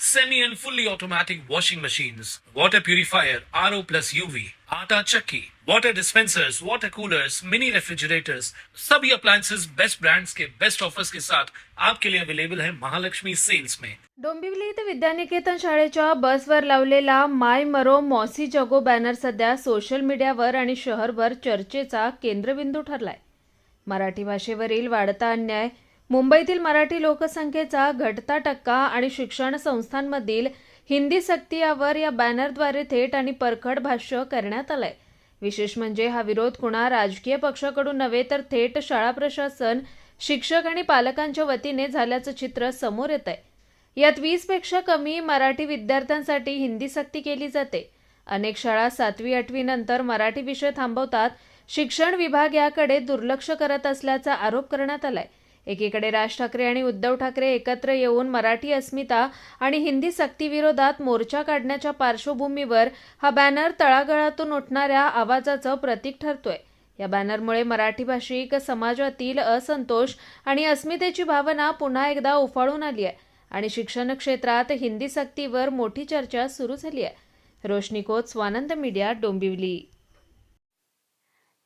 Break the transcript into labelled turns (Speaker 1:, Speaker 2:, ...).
Speaker 1: semi and fully automatic washing machines, water purifier, RO plus UV, आटा चक्की, water dispensers, water coolers, mini refrigerators, सभी appliances best brands के best offers के साथ आपके लिए अवेलेबल है महालक्ष्मी सेल्स में
Speaker 2: डोंबिवली इथं विद्यानिकेतन शाळेच्या बसवर लावलेला माय मरो मॉसी जगो बॅनर सध्या सोशल मीडियावर आणि शहरभर चर्चेचा केंद्रबिंदू ठरलाय. मराठी भाषेवरील वाढता अन्याय मुंबईतील मराठी लोकसंख्येचा घटता टक्का आणि शिक्षण संस्थांमधील हिंदी सक्ती यावर या बॅनरद्वारे थेट आणि परखड भाष्य करण्यात आलंय. विशेष म्हणजे हा विरोध कुणा राजकीय पक्षाकडून नव्हे तर थेट शाळा प्रशासन शिक्षक आणि पालकांच्या वतीने झाल्याचं चित्र समोर येत आहे यात वीसपेक्षा कमी मराठी विद्यार्थ्यांसाठी हिंदी सक्ती केली जाते. अनेक शाळा सातवी आठवी नंतर मराठी विषय थांबवतात. शिक्षण विभाग याकडे दुर्लक्ष करत असल्याचा आरोप करण्यात आलाय. एकीकडे राज ठाकरे आणि उद्धव ठाकरे एकत्र येऊन मराठी अस्मिता आणि हिंदी सक्तीविरोधात मोर्चा काढण्याच्या पार्श्वभूमीवर हा बॅनर तळागळातून उठणाऱ्या आवाजाचं प्रतीक ठरतोय. या बॅनरमुळे मराठी भाषिक समाजातील असंतोष आणि अस्मितेची भावना पुन्हा एकदा उफाळून आली आहे आणि शिक्षण क्षेत्रात हिंदी सक्तीवर मोठी चर्चा सुरू झाली आहे. Roshni coach Swanand media Dombivli.